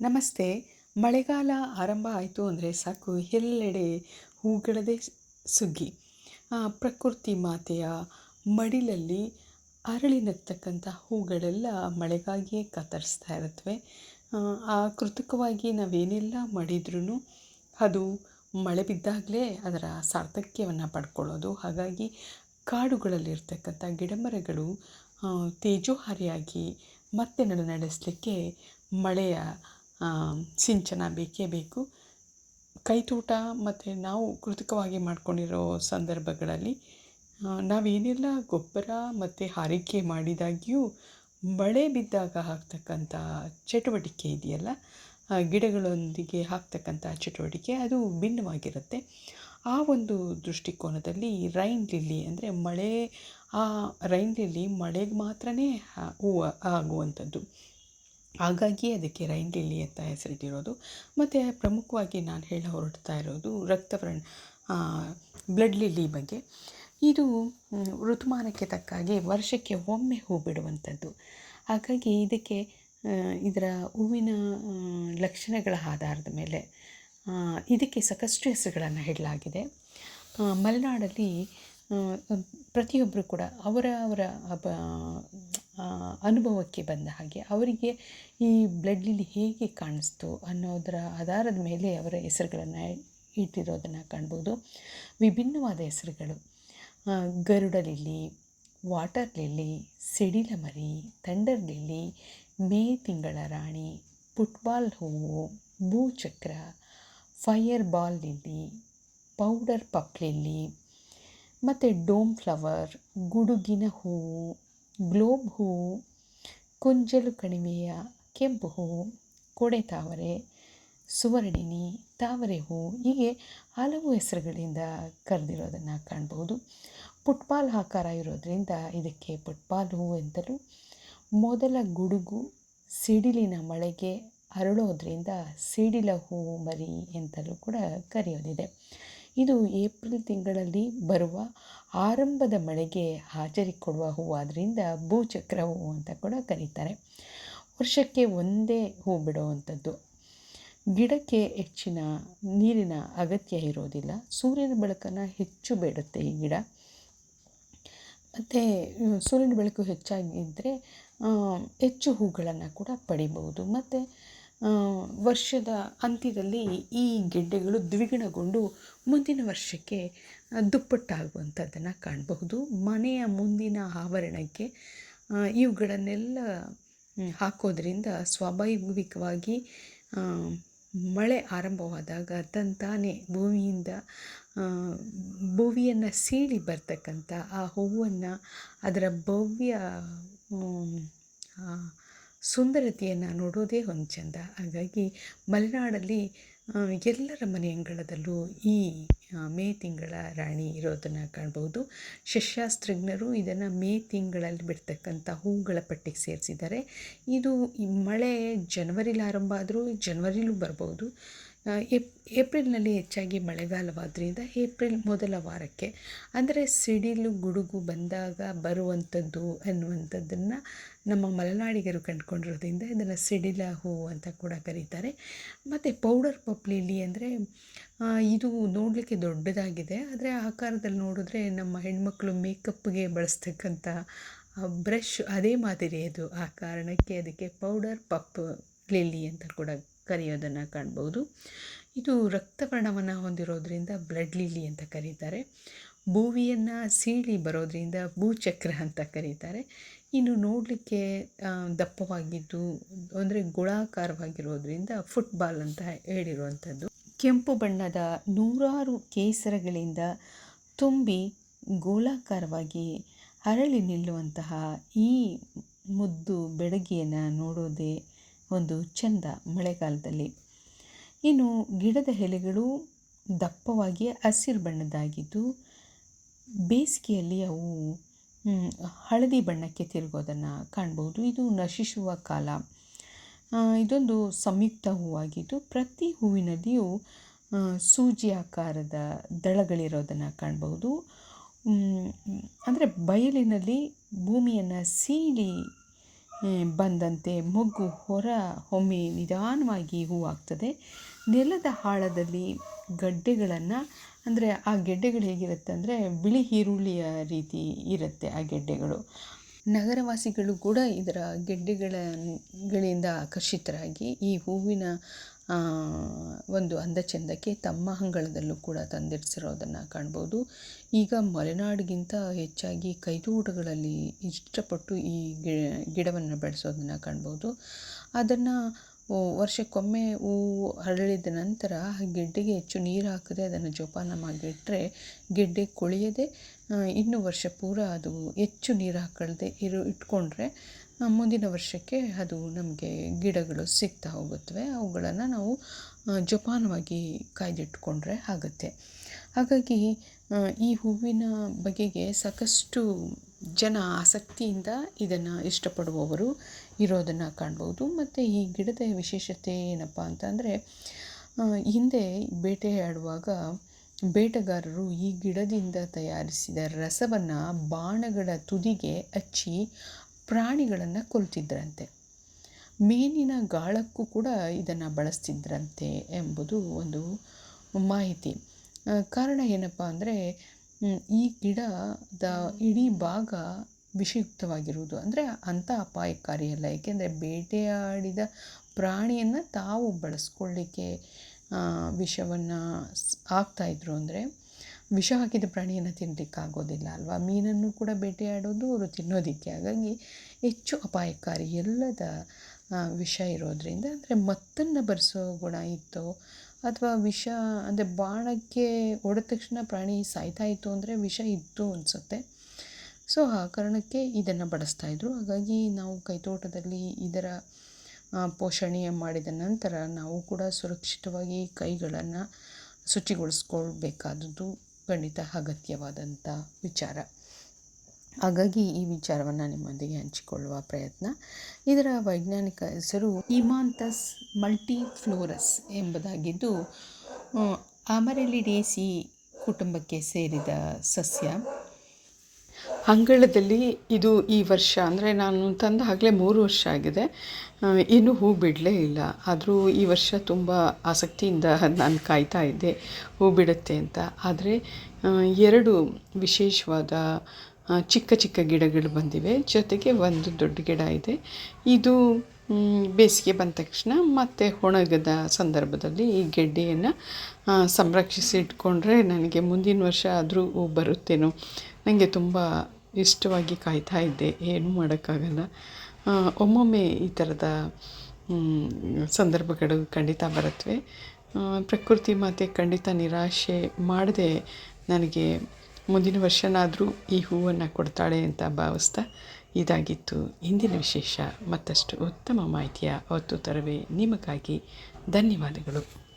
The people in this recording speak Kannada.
ನಮಸ್ತೆ. ಮಳೆಗಾಲ ಆರಂಭ ಆಯಿತು ಅಂದರೆ ಸಾಕು. ಎಲ್ಲೆಡೆ ಹೂಗಳದೇ ಸುಗ್ಗಿ. ಪ್ರಕೃತಿ ಮಾತೆಯ ಮಡಿಲಲ್ಲಿ ಅರಳಿನತ್ತಕ್ಕಂಥ ಹೂಗಳೆಲ್ಲ ಮಳೆಗಾಗಿಯೇ ಕತ್ತರಿಸ್ತಾ ಇರುತ್ತವೆ ಆ, ಕೃತಕವಾಗಿ ನಾವೇನೆಲ್ಲ ಮಾಡಿದ್ರೂ ಅದು ಮಳೆ ಬಿದ್ದಾಗಲೇ ಅದರ ಸಾರ್ಥಕ್ಯವನ್ನು ಪಡ್ಕೊಳ್ಳೋದು. ಹಾಗಾಗಿ ಕಾಡುಗಳಲ್ಲಿರ್ತಕ್ಕಂಥ ಗಿಡಮರಗಳು ಮರಗಳು ತೇಜೋಹಾರಿಯಾಗಿ ಮತ್ತೆ ನಡೆ ನಡೆಸಲಿಕ್ಕೆ ಮಳೆಯ ಸಿಂಚನ ಬೇಕೇ ಬೇಕು. ಕೈತೋಟ ಮತ್ತು ನಾವು ಕೃತಕವಾಗಿ ಮಾಡ್ಕೊಂಡಿರೋ ಸಂದರ್ಭಗಳಲ್ಲಿ ನಾವೇನೆಲ್ಲ ಗೊಬ್ಬರ ಮತ್ತು ಹಾರಿಕೆ ಮಾಡಿದಾಗ್ಯೂ ಮಳೆ ಬಿದ್ದಾಗ ಹಾಕ್ತಕ್ಕಂಥ ಚಟುವಟಿಕೆ ಇದೆಯಲ್ಲ ಗಿಡಗಳೊಂದಿಗೆ ಹಾಕ್ತಕ್ಕಂಥ ಚಟುವಟಿಕೆ ಅದು ಭಿನ್ನವಾಗಿರುತ್ತೆ. ಆ ಒಂದು ದೃಷ್ಟಿಕೋನದಲ್ಲಿ ರೈನ್ ಲಿಲ್ಲಿ ಅಂದರೆ ಮಳೆ, ಆ ರೈನ್ ಲಿಲ್ಲಿ ಮಳೆಗೆ ಮಾತ್ರನೇ ಹೂವು ಆಗುವಂಥದ್ದು. ಹಾಗಾಗಿ ಅದಕ್ಕೆ ರೈನ್ ಲಿಲ್ಲಿ ಅಂತ ಹೆಸರಿಟ್ಟಿರೋದು. ಮತ್ತು ಪ್ರಮುಖವಾಗಿ ನಾನು ಹೇಳ ಹೊರಡ್ತಾ ಇರೋದು ರಕ್ತವರ್ಣ ಬ್ಲಡ್ ಲಿಲ್ಲಿ ಬಗ್ಗೆ. ಇದು ಋತುಮಾನಕ್ಕೆ ತಕ್ಕ ಹಾಗೆ ವರ್ಷಕ್ಕೆ ಒಮ್ಮೆ ಹೂ ಬಿಡುವಂಥದ್ದು. ಹಾಗಾಗಿ ಇದಕ್ಕೆ ಇದರ ಹೂವಿನ ಲಕ್ಷಣಗಳ ಆಧಾರದ ಮೇಲೆ ಇದಕ್ಕೆ ಸಾಕಷ್ಟು ಹೆಸರುಗಳನ್ನು ಹೇಳಲಾಗಿದೆ. ಮಲೆನಾಡಲ್ಲಿ ಪ್ರತಿಯೊಬ್ಬರು ಕೂಡ ಅವರ ಅವರ ಅಪ- ಆ, ಅನುಭವಕ್ಕೆ ಬಂದ ಹಾಗೆ ಅವರಿಗೆ ಈ ಬ್ಲಡ್ ಲಿಲ್ಲಿ ಹೇಗೆ ಕಾಣಿಸ್ತು ಅನ್ನೋದರ ಆಧಾರದ ಮೇಲೆ ಅವರ ಹೆಸರುಗಳನ್ನು ಇಟ್ಟಿರೋದನ್ನು ಕಾಣ್ಬೋದು. ವಿಭಿನ್ನವಾದ ಹೆಸರುಗಳು. ಗರುಡ ಲಿಲ್ಲಿ ವಾಟರ್ ಲಿಲ್ಲಿ ಸಿಡಿಲ ಮರಿ ಥಂಡರ್ ಲಿಲ್ಲಿ ಮೇ ತಿಂಗಳ ರಾಣಿ ಫುಟ್ಬಾಲ್ ಹೂವು, ಭೂಚಕ್ರ fire ball lily powder puff lily ಮತ್ತು ಡೋಮ್ ಫ್ಲವರ್ ಗುಡುಗಿನ ಹೂವು ಗ್ಲೋಬ್ ಹೂವು ಕುಂಜಲು ಕಣಿವೆಯ ಕೆಂಪು ಹೂವು ಕೊಡೆ ತಾವರೆ, ಸುವರ್ಣಿನಿ, ತಾವರೆ ಹೂವು ಹೀಗೆ ಹಲವು ಹೆಸರುಗಳಿಂದ ಕರೆದಿರೋದನ್ನು ಕಾಣ್ಬೋದು ಫುಟ್ಬಾಲ್ ಆಕಾರ ಇರೋದರಿಂದ ಇದಕ್ಕೆ ಫುಟ್ಬಾಲ್ ಹೂವು ಎಂತಲೂ ಮೊದಲ ಗುಡುಗು ಸಿಡಿಲಿನ ಮಳೆಗೆ ಅರಳೋದ್ರಿಂದ ಸಿಡಿಲ ಹೂವು ಮರಿ ಎಂತಲೂ ಕೂಡ ಕರೆಯೋದಿದೆ. ಇದು ಏಪ್ರಿಲ್ ತಿಂಗಳಲ್ಲಿ ಬರುವ ಆರಂಭದ ಮಳೆಗೆ ಹಾಜರಿ ಕೊಡುವ ಹೂವಾದ್ದರಿಂದ ಭೂಚಕ್ರ ಹೂವು ಅಂತ ಕೂಡ ಕರೀತಾರೆ. ವರ್ಷಕ್ಕೆ ಒಂದೇ ಹೂ ಬಿಡುವಂಥದ್ದು. ಗಿಡಕ್ಕೆ ಹೆಚ್ಚಿನ ನೀರಿನ ಅಗತ್ಯ ಇರೋದಿಲ್ಲ. ಸೂರ್ಯನ ಬೆಳಕನ್ನು ಹೆಚ್ಚು ಬೇಡುತ್ತೆ ಈ ಗಿಡ. ಮತ್ತು, ಸೂರ್ಯನ ಬೆಳಕು ಹೆಚ್ಚಾಗಿದ್ದರೆ ಹೆಚ್ಚು ಹೂಗಳನ್ನು ಕೂಡ ಪಡಿಬಹುದು. ಮತ್ತು ವರ್ಷದ ಅಂತ್ಯದಲ್ಲಿ ಈ ಗೆಡ್ಡೆಗಳು ದ್ವಿಗುಣಗೊಂಡು ಮುಂದಿನ ವರ್ಷಕ್ಕೆ ದುಪ್ಪಟ್ಟಾಗುವಂಥದ್ದನ್ನು ಕಾಣಬಹುದು. ಮನೆಯ ಮುಂದಿನ ಆವರಣಕ್ಕೆ ಇವುಗಳನ್ನೆಲ್ಲ ಹಾಕೋದರಿಂದ ಸ್ವಾಭಾವಿಕವಾಗಿ ಮಳೆ ಆರಂಭವಾದಾಗ ತಂತಾನೇ ಭೂಮಿಯಿಂದ ಭೂವಿಯನ್ನು ಸೀಳಿ ಬರ್ತಕ್ಕಂಥ ಆ ಹೂವನ್ನು ಅದರ ಭವ್ಯ ಸುಂದರತೆಯನ್ನು ನೋಡೋದೇ ಒಂದು ಚೆಂದ. ಹಾಗಾಗಿ ಮಲೆನಾಡಲ್ಲಿ ಎಲ್ಲರ ಮನೆ ಅಂಗಳದಲ್ಲೂ ಈ ಮೇ ತಿಂಗಳ ರಾಣಿ ಇರೋದನ್ನು ಕಾಣ್ಬೋದು. ಸಸ್ಯಶಾಸ್ತ್ರಜ್ಞರು ಇದನ್ನು ಮೇ ತಿಂಗಳಲ್ಲಿ ಬಿಡ್ತಕ್ಕಂಥ ಹೂಗಳ ಪಟ್ಟಿಗೆ ಸೇರಿಸಿದ್ದಾರೆ. ಇದು ಮಳೆ ಜನವರಿಲಿ ಆರಂಭ ಆದರೂ ಜನವರಿಲೂ ಬರ್ಬೋದು. ಏಪ್, ಏಪ್ರಿಲ್ನಲ್ಲಿ ಹೆಚ್ಚಾಗಿ ಮಳೆಗಾಲವಾದ್ದರಿಂದ ಏಪ್ರಿಲ್ ಮೊದಲ ವಾರಕ್ಕೆ, ಅಂದರೆ ಸಿಡಿಲು ಗುಡುಗು ಬಂದಾಗ ಬರುವಂಥದ್ದು ಅನ್ನುವಂಥದ್ದನ್ನು ನಮ್ಮ ಮಲೆನಾಡಿಗರು ಕಂಡುಕೊಂಡಿರೋದ್ರಿಂದ ಇದನ್ನು ಸಿಡಿಲ ಹೂವು ಅಂತ ಕೂಡ ಕರೀತಾರೆ. ಮತ್ತು ಪೌಡರ್ ಪಪ್ಲಿಲಿ ಅಂದರೆ ಇದು ನೋಡಲಿಕ್ಕೆ ದೊಡ್ಡದಾಗಿದೆ. ಆದರೆ ಆಕಾರದಲ್ಲಿ ನೋಡಿದ್ರೆ ನಮ್ಮ ಹೆಣ್ಮಕ್ಳು ಮೇಕಪ್ಗೆ ಬಳಸ್ತಕ್ಕಂಥ ಬ್ರಷ್ ಅದೇ ಮಾದರಿ ಅದು. ಆ ಕಾರಣಕ್ಕೆ ಅದಕ್ಕೆ ಪೌಡರ್ ಪಪ್ ಲಿಲ್ಲಿ ಅಂತ ಕೂಡ ಕರೆಯೋದನ್ನು ಕಾಣ್ಬೋದು. ಇದು ರಕ್ತವರ್ಣವನ್ನು ಹೊಂದಿರೋದ್ರಿಂದ ಬ್ಲಡ್ ಲಿಲಿ ಅಂತ ಕರೀತಾರೆ. ಭೂವಿಯನ್ನು ಸೀಳಿ ಬರೋದ್ರಿಂದ ಭೂಚಕ್ರ ಅಂತ ಕರೀತಾರೆ. ಇನ್ನು ನೋಡಲಿಕ್ಕೆ ದಪ್ಪವಾಗಿದ್ದು, ಅಂದರೆ ಗೋಳಾಕಾರವಾಗಿರೋದ್ರಿಂದ ಫುಟ್ಬಾಲ್ ಅಂತ ಹೇಳಿರುವಂಥದ್ದು. ಕೆಂಪು ಬಣ್ಣದ ನೂರಾರು ಕೇಸರಗಳಿಂದ ತುಂಬಿ ಗೋಲಾಕಾರವಾಗಿ ಅರಳಿ ನಿಲ್ಲುವಂತಹ ಈ ಮುದ್ದು ಬೆಡಗಿಯನ್ನು ನೋಡೋದೇ ಒಂದು ಚೆಂದ ಮಳೆಗಾಲದಲ್ಲಿ. ಇನ್ನು ಗಿಡದ ಎಲೆಗಳು ದಪ್ಪವಾಗಿ ಹಸಿರು ಬಣ್ಣದ್ದಾಗಿದ್ದು, ಬೇಸಿಗೆಯಲ್ಲಿ ಅವು ಹಳದಿ ಬಣ್ಣಕ್ಕೆ ತಿರುಗೋದನ್ನು ಕಾಣ್ಬೋದು. ಇದು ನಶಿಸುವ ಕಾಲ. ಇದೊಂದು ಸಂಯುಕ್ತ ಹೂವಾಗಿದ್ದು, ಪ್ರತಿ ಹೂವಿನಲ್ಲಿಯೂ ಸೂಜಿ ಆಕಾರದ ದಳಗಳಿರೋದನ್ನು ಕಾಣ್ಬೋದು. ಅಂದರೆ ಬಯಲಿನಲ್ಲಿ ಭೂಮಿಯನ್ನು ಸೀಳಿ ಬಂದಂತೆ ಮೊಗ್ಗು ಹೊರ ಹೊಮ್ಮಿ ನಿಧಾನವಾಗಿ ಹೂವಾಗ್ತದೆ. ನೆಲದ ಆಳದಲ್ಲಿ ಗಡ್ಡೆಗಳನ್ನು, ಅಂದರೆ ಆ ಗೆಡ್ಡೆಗಳು ಹೇಗಿರುತ್ತೆ ಅಂದರೆ ಬಿಳಿ ಈರುಳ್ಳಿಯ ರೀತಿ ಇರುತ್ತೆ ಆ ಗೆಡ್ಡೆಗಳು. ನಗರವಾಸಿಗಳು ಕೂಡ ಇದರ ಗೆಡ್ಡೆಗಳ ಗಳಿಂದ ಆಕರ್ಷಿತರಾಗಿ ಈ ಹೂವಿನ ಒಂದು ಅಂದ ಚಂದಕ್ಕೆ ತಮ್ಮ ಅಂಗಳದಲ್ಲೂ ಕೂಡ ತಂದಿರಿಸಿರೋದನ್ನು ಕಾಣ್ಬೋದು. ಈಗ ಮಲೆನಾಡಿಗಿಂತ ಹೆಚ್ಚಾಗಿ ಕೈತೋಟಗಳಲ್ಲಿ ಇಷ್ಟಪಟ್ಟು ಈ ಗಿಡವನ್ನು ಬೆಳೆಸೋದನ್ನು ಕಾಣ್ಬೋದು. ಅದನ್ನು ವರ್ಷಕ್ಕೊಮ್ಮೆ ಹೂವು ಅರಳಿದ ನಂತರ ಗೆಡ್ಡೆಗೆ ಹೆಚ್ಚು ನೀರು ಹಾಕದೆ ಅದನ್ನು ಜೋಪಾನ ಮಾಡಿಟ್ಟರೆ ಗೆಡ್ಡೆ ಕೊಳೆಯದೆ ಇನ್ನು ವರ್ಷ ಪೂರ ಅದು ಹೆಚ್ಚು ನೀರು ಹಾಕಳ್ದೆ ಇರು, ಇಟ್ಕೊಂಡ್ರೆ ಮುಂದಿನ ವರ್ಷಕ್ಕೆ ಅದು ನಮಗೆ ಗಿಡಗಳು ಸಿಗ್ತಾ ಹೋಗುತ್ತವೆ. ಅವುಗಳನ್ನು ನಾವು ಜೋಪಾನವಾಗಿ ಕಾಯ್ದಿಟ್ಕೊಂಡ್ರೆ ಆಗುತ್ತೆ. ಹಾಗಾಗಿ ಈ ಹೂವಿನ ಬಗೆಗೆ ಸಾಕಷ್ಟು ಜನ ಆಸಕ್ತಿಯಿಂದ ಇದನ್ನು ಇಷ್ಟಪಡುವವರು ಇರೋದನ್ನು ಕಾಣ್ಬೋದು. ಮತ್ತು ಈ ಗಿಡದ ವಿಶೇಷತೆ ಏನಪ್ಪ ಅಂತಂದರೆ ಹಿಂದೆ ಬೇಟೆಯಾಡುವಾಗ ಬೇಟೆಗಾರರು ಈ ಗಿಡದಿಂದ ತಯಾರಿಸಿದ ರಸವನ್ನು ಬಾಣಗಳ ತುದಿಗೆ ಹಚ್ಚಿ ಪ್ರಾಣಿಗಳನ್ನು ಕೊಲ್ತಿದ್ದರಂತೆ ಮೀನಿನ ಗಾಳಕ್ಕೂ ಕೂಡ ಇದನ್ನು ಬಳಸ್ತಿದ್ದರಂತೆ ಎಂಬುದು ಒಂದು ಮಾಹಿತಿ. ಕಾರಣ ಏನಪ್ಪ ಅಂದರೆ ಈ ಗಿಡದ ಇಡೀ ಭಾಗ ವಿಷಯುಕ್ತವಾಗಿರುವುದು. ಅಂದರೆ ಅಂಥ ಅಪಾಯಕಾರಿಯಲ್ಲ ಏಕೆಂದರೆ ಬೇಟೆಯಾಡಿದ ಪ್ರಾಣಿಯನ್ನು ತಾವು ಬಳಸ್ಕೊಳ್ಳಿಕ್ಕೆ ವಿಷವನ್ನು ಹಾಕ್ತಾಯಿದ್ರು ಅಂದರೆ ವಿಷ ಹಾಕಿದ ಪ್ರಾಣಿಯನ್ನು ತಿನ್ನಲಿಕ್ಕಾಗೋದಿಲ್ಲ ಅಲ್ವಾ? ಮೀನನ್ನು ಕೂಡ ಬೇಟೆಯಾಡೋದು ಅವರು ತಿನ್ನೋದಕ್ಕೆ ಹಾಗಾಗಿ ಹೆಚ್ಚು ಅಪಾಯಕಾರಿ ಎಲ್ಲದ ವಿಷ ಇರೋದರಿಂದ ಅಂದರೆ ಮತ್ತನ್ನು ಬರೆಸೋ ಗುಣ ಇತ್ತು ಅಥವಾ ವಿಷ ಅಂದರೆ ಬಾಣಕ್ಕೆ ಹೊಡೆದ ತಕ್ಷಣ ಪ್ರಾಣಿ ಸಾಯ್ತಾ ಇತ್ತು ಅಂದರೆ ವಿಷ ಇತ್ತು ಅನಿಸುತ್ತೆ. ಸೊ, ಆ ಕಾರಣಕ್ಕೆ ಇದನ್ನು ಬಳಸ್ತಾಯಿದ್ರು ಹಾಗಾಗಿ ನಾವು ಕೈತೋಟದಲ್ಲಿ ಇದರ ಪೋಷಣೆ ಮಾಡಿದ ನಂತರ ನಾವು ಕೂಡ ಸುರಕ್ಷಿತವಾಗಿ ಕೈಗಳನ್ನು ಶುಚಿಗೊಳಿಸ್ಕೊಳ್ಬೇಕಾದದ್ದು ಖಂಡಿತ ಅಗತ್ಯವಾದಂಥ ವಿಚಾರ. ಹಾಗಾಗಿ ಈ ವಿಚಾರವನ್ನು ನಿಮ್ಮೊಂದಿಗೆ ಹಂಚಿಕೊಳ್ಳುವ ಪ್ರಯತ್ನ. ಇದರ ವೈಜ್ಞಾನಿಕ ಹೆಸರು ಇಮಾಂತಸ್ ಮಲ್ಟಿಫ್ಲೋರಸ್ ಎಂಬುದಾಗಿದ್ದು ಅಮರೆಲಿಡೇಸಿ ಕುಟುಂಬಕ್ಕೆ ಸೇರಿದ ಸಸ್ಯ. ಅಂಗಳದಲ್ಲಿ ಇದು ಈ ವರ್ಷ, ಅಂದರೆ ನಾನು ತಂದ ಆಗಲೇ ಮೂರು ವರ್ಷ ಆಗಿದೆ. ಇನ್ನೂ ಹೂ ಬಿಡಲೇ ಇಲ್ಲ. ಆದರೂ ಈ ವರ್ಷ ತುಂಬ ಆಸಕ್ತಿಯಿಂದ ನಾನು ಕಾಯ್ತಾ ಇದ್ದೆ ಹೂ ಬಿಡುತ್ತೆ ಅಂತ. ಆದರೆ ಎರಡು ವಿಶೇಷವಾದ ಚಿಕ್ಕ ಚಿಕ್ಕ ಗಿಡಗಳು ಬಂದಿವೆ. ಜೊತೆಗೆ ಒಂದು ದೊಡ್ಡ ಗಿಡ ಇದೆ. ಇದು ಬೇಸಿಗೆ ಬಂದ ತಕ್ಷಣ ಮತ್ತೆ ಒಣಗದ ಸಂದರ್ಭದಲ್ಲಿ ಈ ಗೆಡ್ಡೆಯನ್ನು ಸಂರಕ್ಷಿಸಿ ಇಟ್ಕೊಂಡ್ರೆ ನನಗೆ ಮುಂದಿನ ವರ್ಷ ಆದರೂ ಹೂ ಬರುತ್ತೇನೋ ನನಗೆ ತುಂಬ ಇಷ್ಟವಾಗಿ ಕಾಯ್ತಾ ಇದ್ದೆ, ಏನು ಮಾಡೋಕ್ಕಾಗಲ್ಲ. ಒಮ್ಮೊಮ್ಮೆ ಈ ಥರದ ಸಂದರ್ಭಗಳು ಖಂಡಿತ ಬರುತ್ತವೆ ಪ್ರಕೃತಿ ಮಾತೆ ಖಂಡಿತ ನಿರಾಶೆ ಮಾಡದೆ ನನಗೆ ಮುಂದಿನ ವರ್ಷನಾದರೂ ಈ ಹೂವನ್ನು ಕೊಡ್ತಾಳೆ ಅಂತ ಭಾವಿಸ್ತಾ ಇದಾಗಿತ್ತು. ಇಂದಿನ ವಿಶೇಷ ಮತ್ತಷ್ಟು ಉತ್ತಮ ಮಾಹಿತಿಯ ಹೊತ್ತು ತರವೇ. ನಿಮಗಾಗಿ ಧನ್ಯವಾದಗಳು.